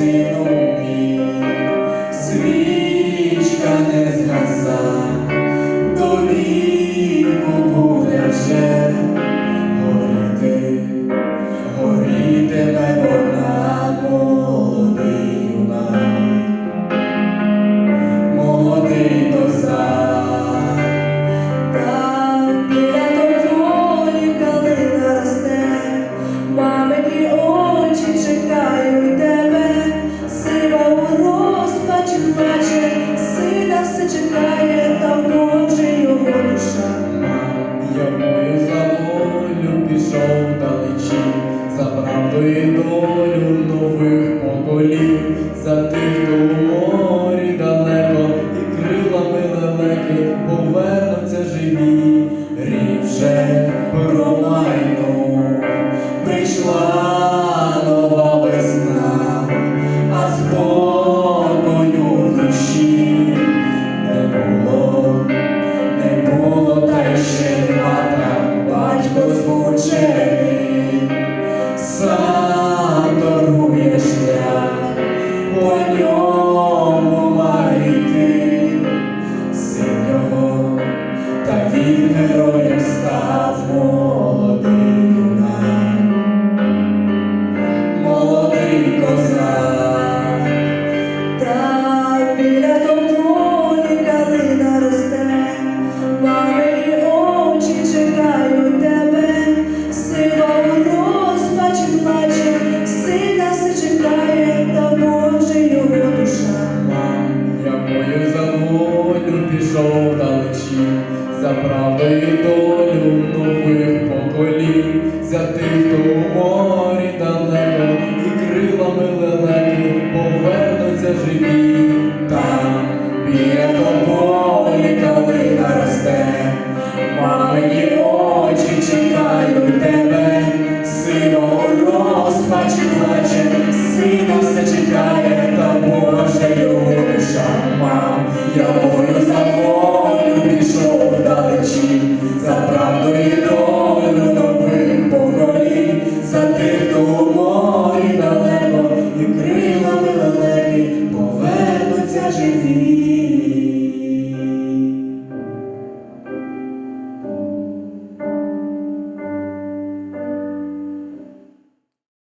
você. за правду долю нових поколінь, за тих, хто у морі далеко, і крилами лелеки повернуться живі. Там, біля тополі калина росте, мамині очі чекають тебе, синого розпач плаче, сина все чекає, та Божа душа, мам, я